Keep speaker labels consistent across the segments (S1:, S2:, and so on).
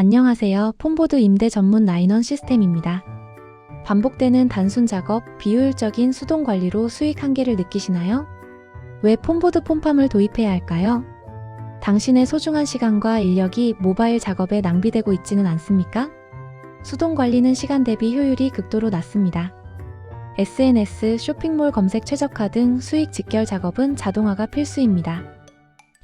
S1: 안녕하세요. 폼보드 임대 전문 나인원 시스템입니다. 반복되는 단순 작업, 비효율적인 수동 관리로 수익 한계를 느끼시나요? 왜 폼보드 폼팜을 도입해야 할까요? 당신의 소중한 시간과 인력이 모바일 작업에 낭비되고 있지는 않습니까? 수동 관리는 시간 대비 효율이 극도로 낮습니다. SNS, 쇼핑몰 검색 최적화 등 수익 직결 작업은 자동화가 필수입니다.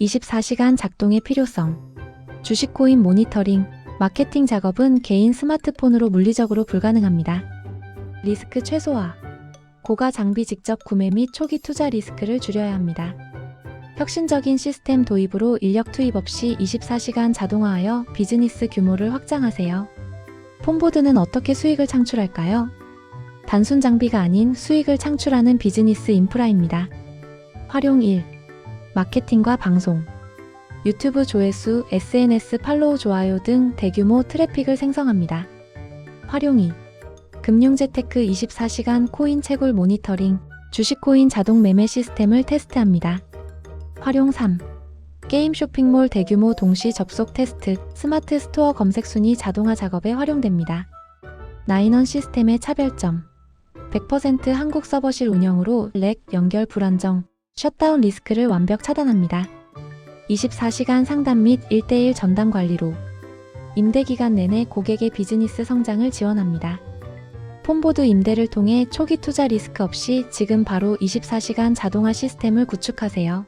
S1: 24시간 작동의 필요성. 주식 코인 모니터링, 마케팅 작업은 개인 스마트폰으로 물리적으로 불가능합니다. 리스크 최소화. 고가 장비 직접 구매 및 초기 투자 리스크를 줄여야 합니다. 혁신적인 시스템 도입으로 인력 투입 없이 24시간 자동화하여 비즈니스 규모를 확장하세요. 폼보드는 어떻게 수익을 창출할까요? 단순 장비가 아닌 수익을 창출하는 비즈니스 인프라입니다. 활용 1. 마케팅과 방송. 유튜브 조회수, SNS 팔로우 좋아요 등 대규모 트래픽을 생성합니다. 활용 2. 금융재테크 24시간 코인 채굴 모니터링, 주식 코인 자동 매매 시스템을 테스트합니다. 활용 3. 게임 쇼핑몰 대규모 동시 접속 테스트, 스마트 스토어 검색 순위 자동화 작업에 활용됩니다. 나인원 시스템의 차별점. 100% 한국 서버실 운영으로 렉, 연결 불안정, 셧다운 리스크를 완벽 차단합니다. 24시간 상담 및 1대1 전담 관리로 임대 기간 내내 고객의 비즈니스 성장을 지원합니다. 폼보드 임대를 통해 초기 투자 리스크 없이 지금 바로 24시간 자동화 시스템을 구축하세요.